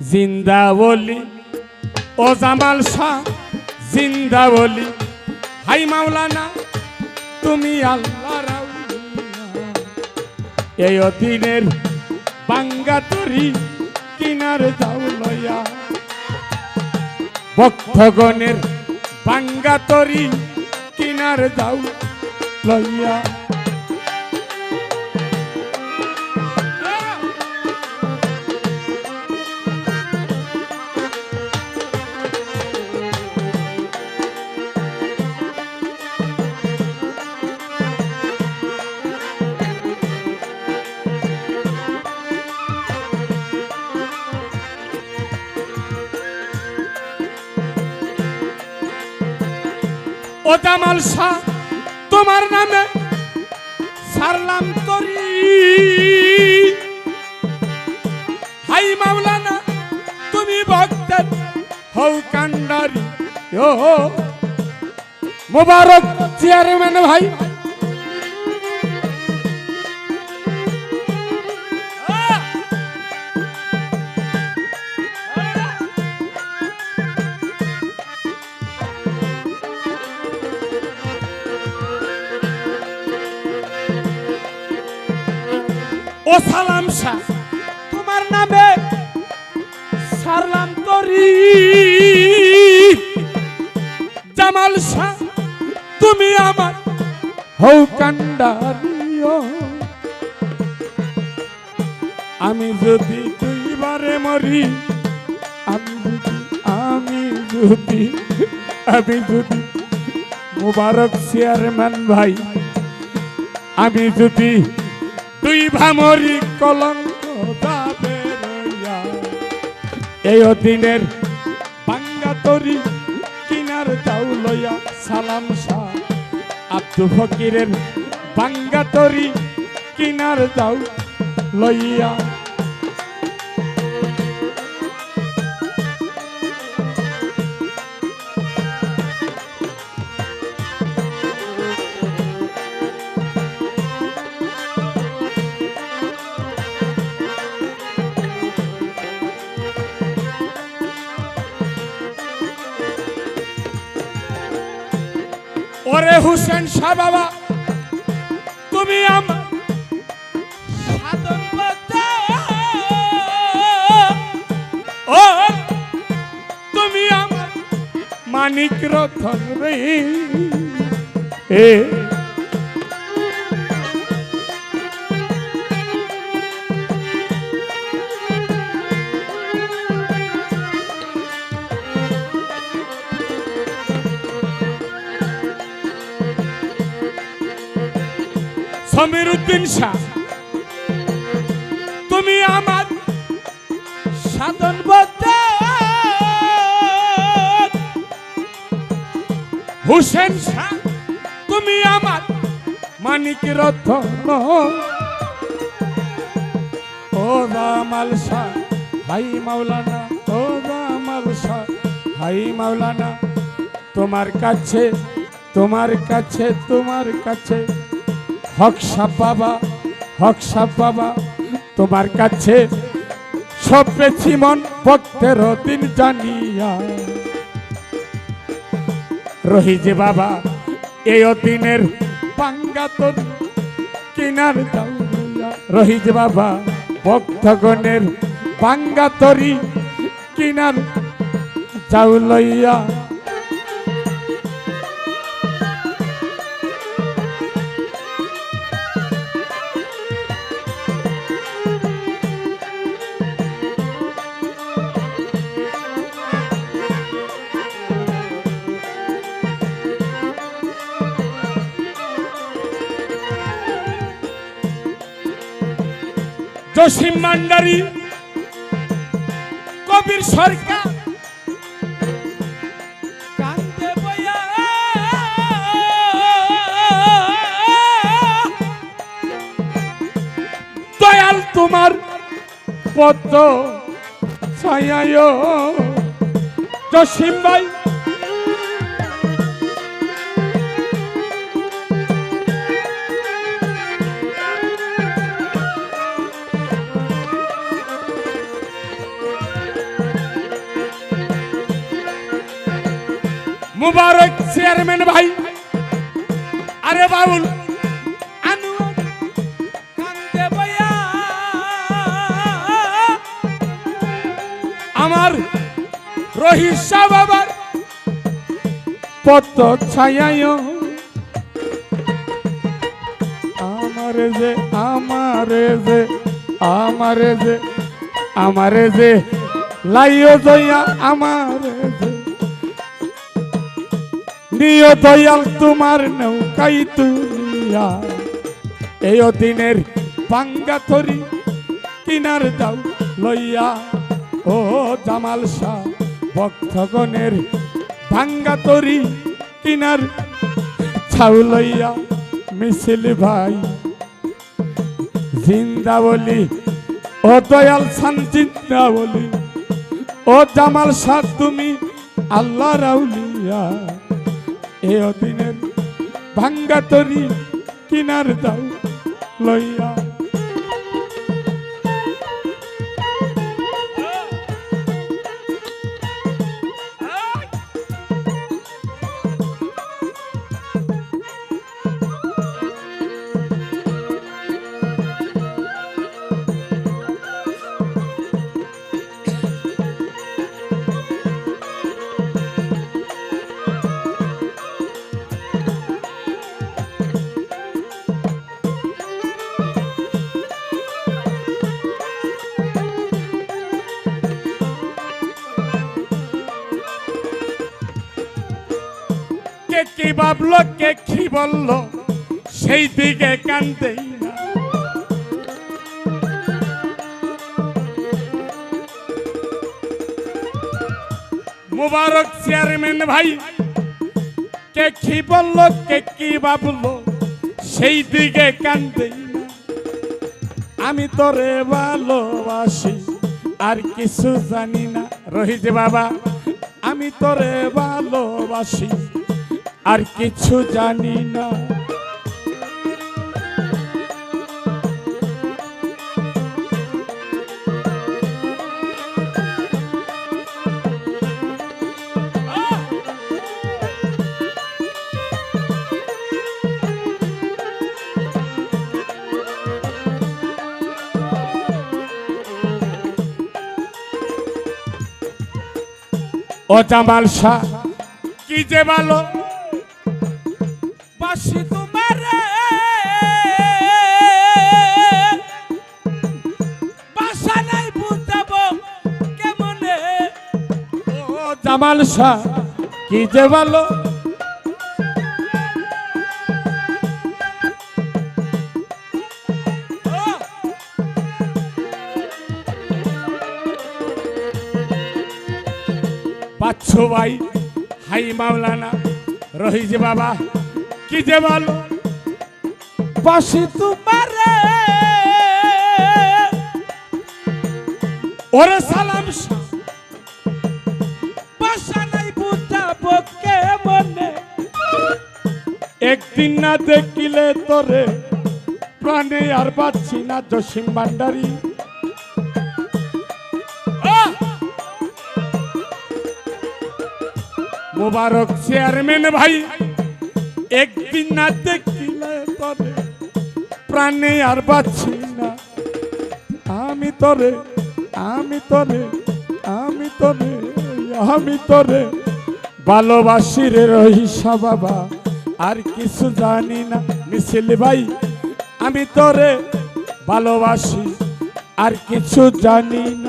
জিন্দা বলি ও জামাল শাহ জিন্দা বলি হাই মাওলানা, তুমি আল্লাহ এই অধীনের বাঙ্গা তরি কিনার যাও লইয়া ভক্তগণের বাঙ্গা তরি কিনার যাও লইয়া ও জামাল শাহ, তোমার নামে সারলাম তরি হাই মাওলানা, তুমি ভক্তের হৌ কান্ডারি। ও মোবারক চেয়ারম্যান ভাই। সালাম শাহ। তোমার নামে সারলাম তরি জামাল শাহ, তুমি আমার হৌ কান্ডারিও। আমি যদি দুইবারে মরি, আমি যদি আমি যদি আমি যদি মুবারক চেয়ারম্যান ভাই, আমি যদি তুই ভামরি কলঙ্ক যাবে। এই অধীনের বাঙ্গা তরি কিনার যাও লইয়া সালাম শাহ আব্দু ফকিরের বাঙ্গা তরি কিনার যাও লইয়া ওরে হুসেন শাহ বাবা তুমি আমার তুমি আমার মানিক রথ রে। এ সমীর শাহ। তুমি আমার সাধন হুসেন শাহ, তুমি আমার মানিক রতন ও রামাল শাহ হাই মাওলানা, ও রামাল শাহ হাই মাওলানা, তোমার কাছে তোমার কাছে তোমার কাছে হক সাপ বাবা, হক সাপ বাবা, তোমার কাছে সব পেছি মন ভক্তের দিন জানিয়া। রহি যে বাবা, এই অদিনের পাঙ্গা তোর কিনার রহি যে বাবা, ভক্তগণের পাঙ্গা তরি কিনার যাও জসিম মান্ডারি কবির সরকার। দয়াল তোমার পদ্ম ছায়ায়। জসিম ভাই মুবারক চেয়ারম্যান ভাই। আরে বইয়া আমার রহিসা বাবার পত ছায়ায় আমারে যে আমারে যে আমারে যে আমারে যে, লাইও দয়া আমারে নিয় দয়াল তোমার নৌকাই তুলিয়া। এই দিনের পাঙ্গা তরি কিনার দাও লইয়া। ও জামাল শাহ, ভক্তগণের ভাঙ্গা তরি কিনার ছাউ লইয়া মিছিল ভাই। জিন্দা বলি ও দয়াল সান জিন্দা বলি ও জামাল শাহ তুমি আল্লাহ রাউলিয়া। এ দিনের ভাঙ্গা তরি কিনার দাও লইয়া কি ভাবলো কে বলল? সেই দিকে কানতেই না মুবারক চেয়ারম্যান ভাই, কে কি বলল, কে কি ভাবলো, সেই দিকে কানতেই না আমি তোরে ভালোবাসি, আর কিছু জানি না। রহিত বাবা, আমি তোরে ভালোবাসি। আর কিছু জানি না। ও জামাল শাহ কি যে ভালো। ও জামাল শাহ, কি যে ভালো। বাচ্চু ভাই? হাই মাওলানা, রহিজ বাবা, কি যে বলো পাশে তোমার, ওরে সালাম শাহ। একদিন না দেখিলে তোরে, প্রাণে আর পাচ্ছি না জসিম ভান্ডারী! মোবারক চেয়ারম্যান ভাই একদিন না দেখিলে তবে প্রাণে আর বাঁচি না। আমি তোরে আমি তোরে আমি তোরে আমি তোরে ভালোবাসি রে রহিসা বাবা। আর কিছু জানি না মিছিল ভাই। আমি তোরে ভালোবাসি আর কিছু জানি না।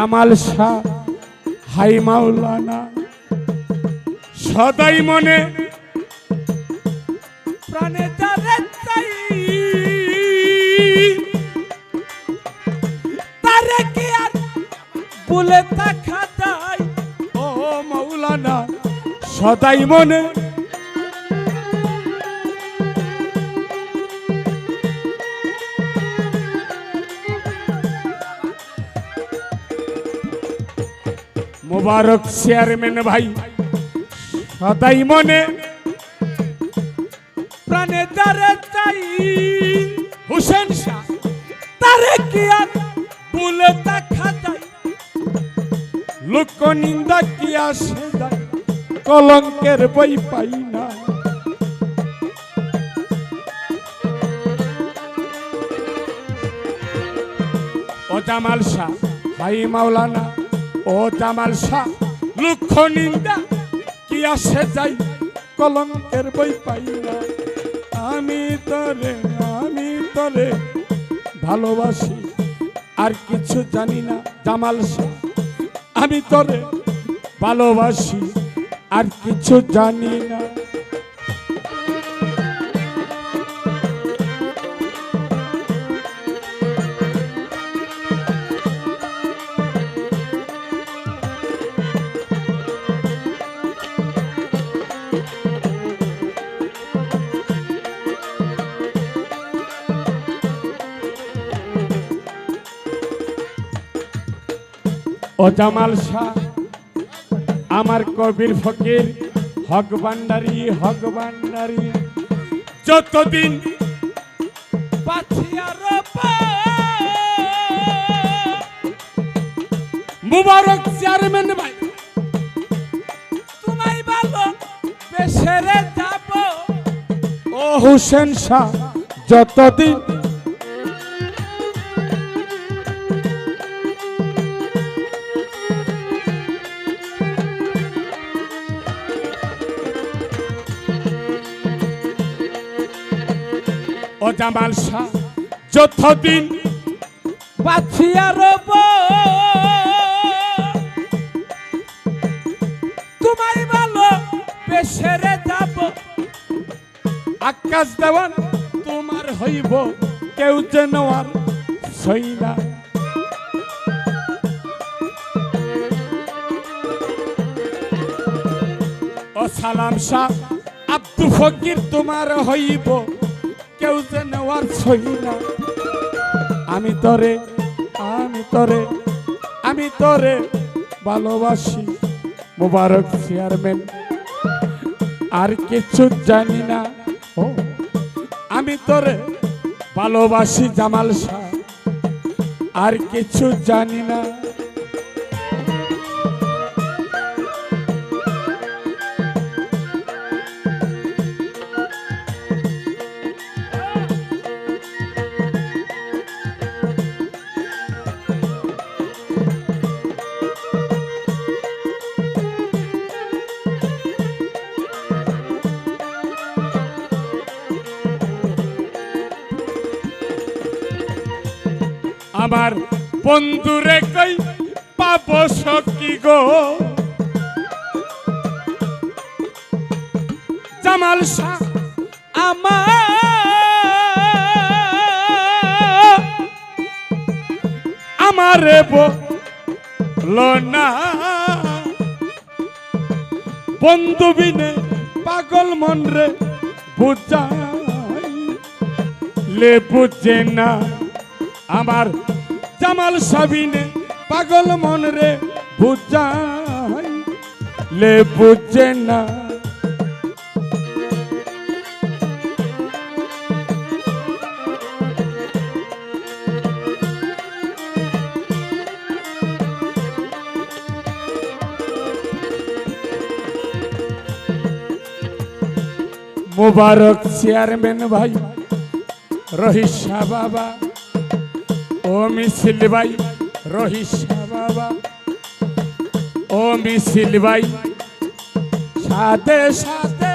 জামাল শাহ, হাই মাওলানা। সদাই মনে প্রাণে তারে কি আর বলে ও মাওলানা, সদাই মনে মোবারক চেয়ারম্যান ভাই, সদাই মনে প্রাণে দ্বারে চাই। হুসেন শাহ, তারে কি আর ভুলে দেখা যায়? লোক নিন্দা কি আসে যায়? কলঙ্কের বই পাই না। ও জামাল শাহ, ভাই মাওলানা ও জামাল শাহ, লক্ষ নিন্দা, কি আসে যাই, কলঙ্কের বই পাই না। আমি তরে আমি তরে ভালোবাসি, আর কিছু জানি না জামাল শাহ। আমি তরে ভালোবাসি, আর কিছু জানি না ও জামাল শাহ, আমার কবির ফকির, হক ভান্ডারি হক ভান্ডারি। যতদিন মুবারক চেয়ারম্যান ভাই, তোমায় ভালো বেসেরে যাব। ও হুসেন শাহ, যতদিন ও জামাল শাহ যতদিন বাছিয়া রব তোমায় ভালো বেসেরে যাব। আকাশ দেওয়ান তোমার হইব, কেউ যেন আর সই না। ও সালাম শাহ আব্দু ফকির তোমার হইব। কেউ যেন নেওয়ার সই না। আমি তরে আমি তরে আমি তরে ভালোবাসি, মুবারক চেয়ারম্যান। আর কিছু জানি না। ও, আমি তোরে ভালোবাসি জামাল শাহ আর কিছু জানি না। আমার বন্ধুরে কই পাব সকি গো? জামাল শাহ, আমার আমারে বলো না। বন্ধু বিনে পাগল মন রে বুঝাই লে বুঝে না আমার জামাল সাবিনে পাগল মন রে বুঝাই লে বুঝে না। মুবারক চেয়ারম্যান ভাই রহিসা বাবা ও মিছিল ভাই রহিসা বাবা। ও মিছিল ভাই সাথে সাথে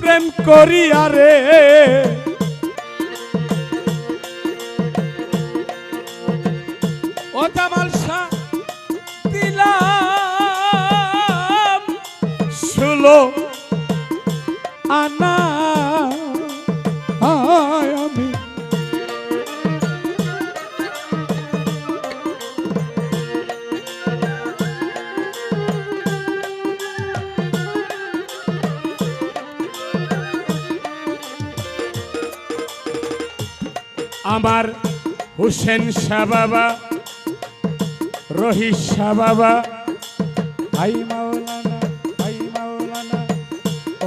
প্রেম করি আরে ও জামাল শাহ, দিলাম ষোলো হুসেন শাহ বাবা রহিস শাহ বাবা হাই মাওলানা হাই মাওলানা,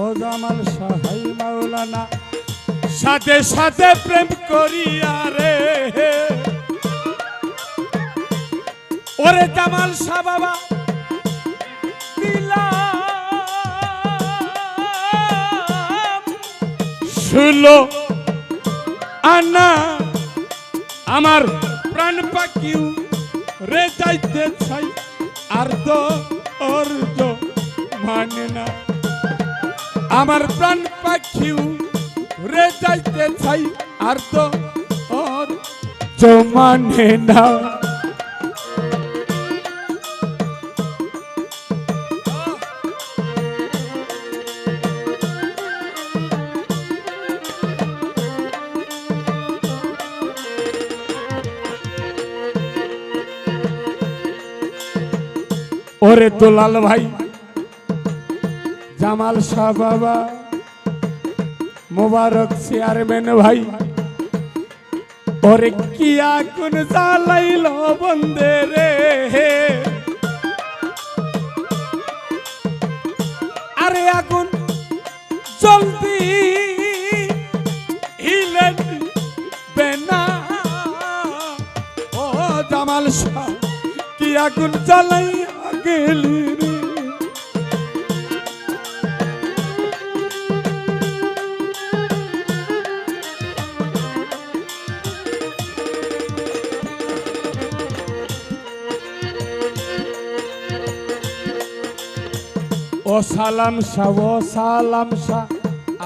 ও জামাল শাহ, হাই মাওলানা। সাথে সাথে প্রেম করিয়া রে। ওরে জামাল শাহ বাবা দিলাম আনা আমার প্রাণ পাখিও রে যাইতে চাই আর তো অর্জ মানে না। আমার প্রাণ পাখিও রে যাইতে চাই আর তো অর্জ মানে না। ওরে দুলাল ভাই। জামাল শাহ বাবা। মোবারক চেয়ারম্যান ভাই। ওরে কি আগুন জ্বালাইল বন্দে রে। আরে আগুন ও জামাল শাহ, কি আগুন জ্বালাইয়া গেলি রে ও সালাম শাহ ও সালাম শাহ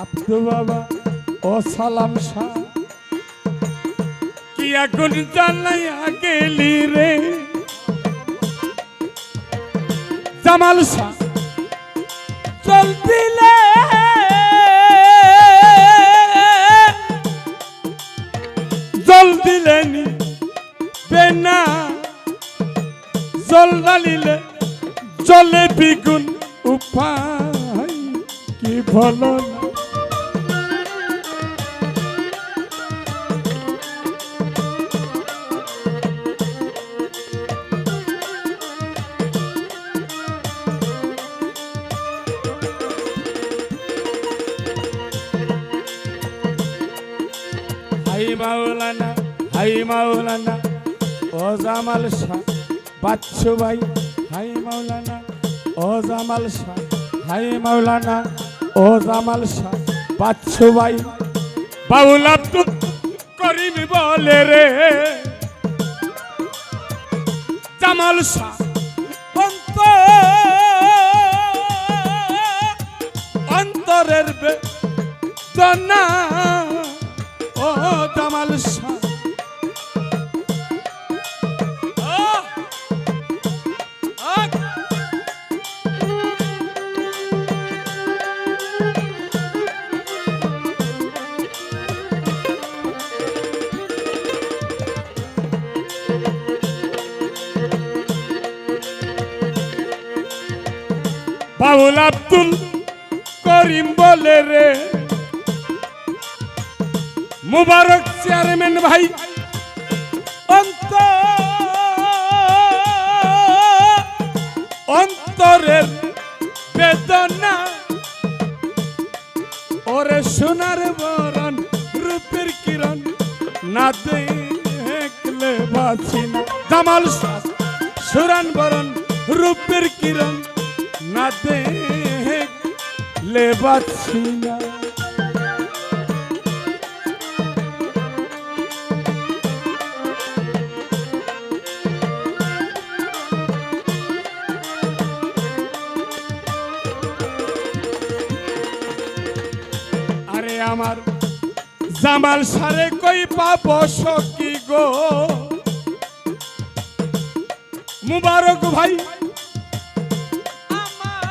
আব্দু বাবা ও সালাম শাহ কি আগুন জ্বালাইয়া গেলি রে জামাল শাহ। চল দিলে জল দিলেনি বেনা। জল ডালিলে জলে বিগুন উপায়। কি ভালো মাওলানা, হাই মাওলানা, ও জামাল শাহ, বাচ্চু ভাই, হাই মাওলানা, ও জামাল শাহ, হাই মাওলানা, ও জামাল শাহ, বাচ্চু ভাই। বলে রে, জামাল শাহ। মুবারক চেয়ারম্যান ভাই। অন্ত অন্তরের বেদনা। ওরে সোনার বরণ, রূপের কিরণ, না দেখলে বাঁচি না। জামাল সুরান বরণ, রূপের কিরণ, না দেখলে বাঁচি না। আমার। জামাল সারে কই পাব সকি গো? মুবারক ভাই। আমা-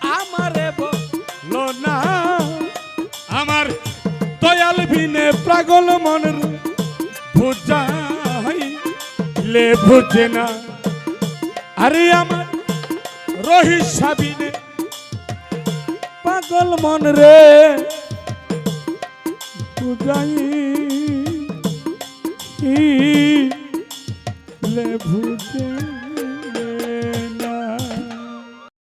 আমারে বলো না, আমার না। আরে আমার রহিত সাবিনে পাগল মন রে। বুঝাই